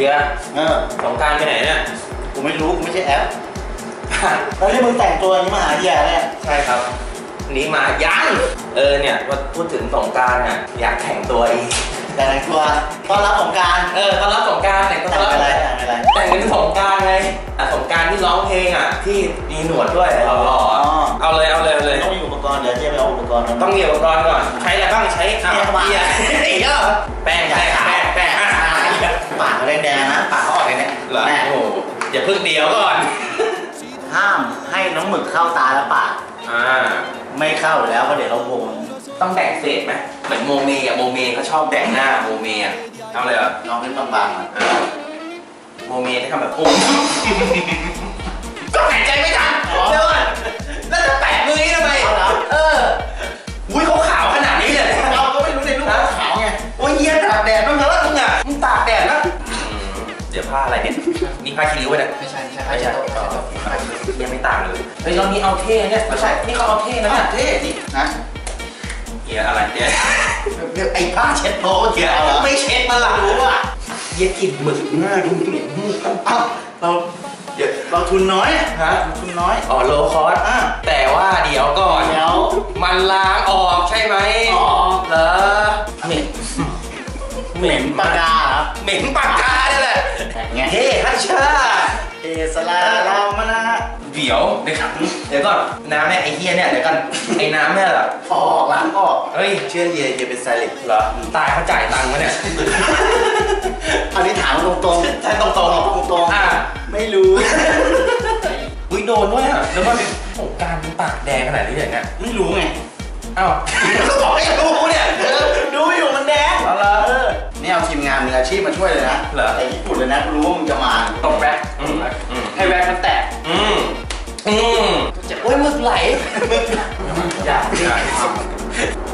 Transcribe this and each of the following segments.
ฮียเออสงกรารไปไหนเนี่ย กูไม่รู้กูไม่ใช่แอปแล้วที่มึงแต่งตัวอย่างนี้มาหาเหี้ยเนี่ยใช่ครับนี่มายังเออเนี่ยว่าพูดถึงสงกรารน่ะอยากแต่งตัวอีกแต่งตัวต้อนรับสงกรารเออตอนรับสงกรารแต่งตัวแต่งอะไรแต่งอะไรแต่งเป็นสงกรารไงอะสงกรารที่ร้องเพลงอะที่มีหนวดด้วยหล่อๆอะเอาเลยเอาเลยเอาเลย ต้องมีอุปกรณ์เดี๋ยวเจ๊ไปเอาอุปกรณ์มา ต้องมีอุปกรณ์ก่อน ใช้อะไรบ้างใช้อะเนี่ยเบียร์อีกแล้วเหรอแป้งแป้งแป้งแป้งอะปากเขาแดงๆนะปากเขาออกแดงเหรอๆแม่โอ้โหอย่าเพิ่งเดียวก่อน ห้ามให้น้องหมึกเข้าตาและปาก อ่า ไม่เข้าอยู่แล้วเพราะเดี๋ยวเราโวงต้องแบ่งเศษไหมเหมือนโมเมอะโมเมเขาชอบแบ่งหน้าโมเมอะเอาเลยเหรอลองเป็นบางๆอะอ่าโมเมจะทำแบบอุ้มก็หายใจไม่ทันเดี๋ยวก่อนแล้วจะแปะมือนี้ทำไม เอาเหรอ เออ ผ้าคีริ้วเนี่ยไม่ใช่ไม่ใช่ไม่ใช่ยังไม่ต่างเลยเฮ้ยเรานี่เอาเท่เนี่ยไม่ใช่นี่เขาเอาเท่นะเนี่ยเท่ดินะเฮียอะไรเนี่ยไอ้ผ้าเช็ดโต๊ะเกียยวเหรไม่เช็ดมาหลังรู้อะเฮียกินหมึกหน้าดูเหม็นมูกเราเกียเราทุนน้อยฮะทุนน้อยอ๋อโลคอสอะแต่ว่าเดี๋ยวก่อนเดี๋ยวมันล้างออกใช่ไหมออกเหรอเหม็นเหม็นปากกาเหรอเหม็นปากกา ชชาเอสลาเรามานะเดี๋ยวเดี๋ยวก่อนเดี๋ยวก่อนน้ำเนี่ยไอ้เฮียเนี่ยเดี๋ยวก่อนไอ้น้ำเนี่ยเหรอออกล้างออกเฮ้ยเชื่อเยเยเป็นไซเล็กเหรอตายเขาจ่ายตังค์วะเนี่ยอันนี้ถามตรงๆใช่ตรงๆตรงๆอ่าไม่รู้อุ้ยโดนด้วยอะแล้วก็สงกรารปากแดงขนาดนี้เลยเนี่ยไม่รู้ไงอ้าวก็บอกให้รู้เนี่ยเออดูอยู่มันแดงเอาละเออนี่เอาทีมงานมืออาชีพมาช่วยเลยนะเหรอแต่ญี่ปุ่นเลยนะกูรู้ว่ามึง อ้ยหมึกไหลอยากอยาก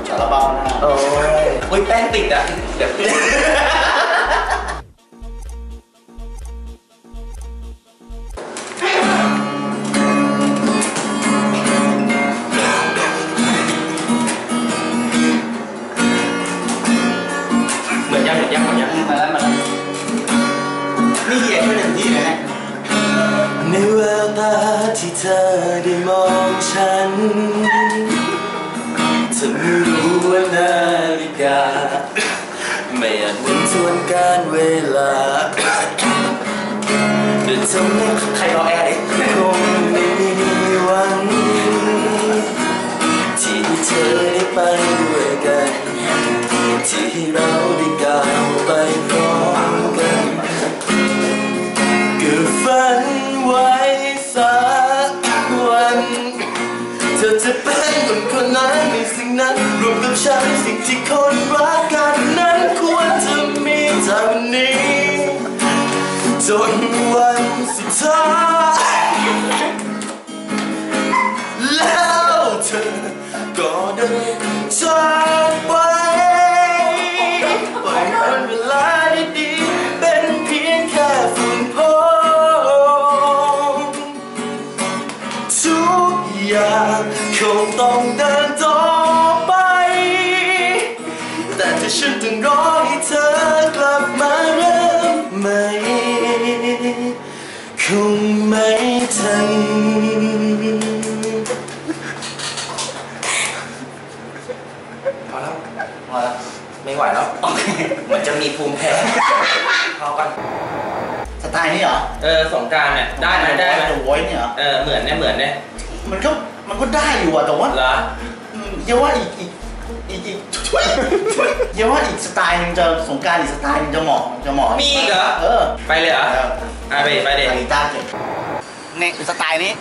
สารเบานะโอ้ยอุ้ยแป้งติดอะเดี๋ยวเหมือนยังเหมือนยังเหมือนยังมาแล้วมาแล้วนี่เฮียช่วยเต็มที่เลยนะใน แววตาที่เธอได้มองฉันเธอไม่รู้ว่านาฬิกา ไม่อาจหมุนทวนการเวลาแต่ทำให้ใครรอแอร์ดิคงไม่มีวัน ที่เธอได้ไปด้วยกัน ที่เราได้ เธอจะเป็นคนคนนั้นในสิ่งนั้นรวมกับฉันสิ่งที่คนรักกันนั้นควรจะมีเท่านี้จนวันสุดท้ายแล้วเธอก็เดินจากไปปล่อยมันเวลาดีๆเป็นเพียงแค่ฝุ่นพงทุก อย่างคงต้องเดินต่อไป แต่ถ้าฉันต้องรอให้เธอกลับมาเริ่มใหม่คงไม่ทันพอแล้วพอแล้วไม่ไหวแล้วเหมือนจะมีภูมิแพ้พอกันสไตล์นี้เหรอ เออสงกรารเนี่ยได้ไหมได้ไหมโอ้ยเนี่ยเหรอ เออเหมือนเนี่ยเหมือนเนี่ย มันก็มันก็ได้อยู่อะแต่ว่าเหรออืมเยาว่าอีกอีกอีกอีกช่วยช่วยเยาว่าอีกสไตล์หนึงจะสงกรารอีกสไตล์หนึงจะเหมาะจะเหมาะมีอีกเหรอ เออไปเลยเหรอเอออะไปดิไปดิอาริต้าเก่งเนี่ยสไตล์นี้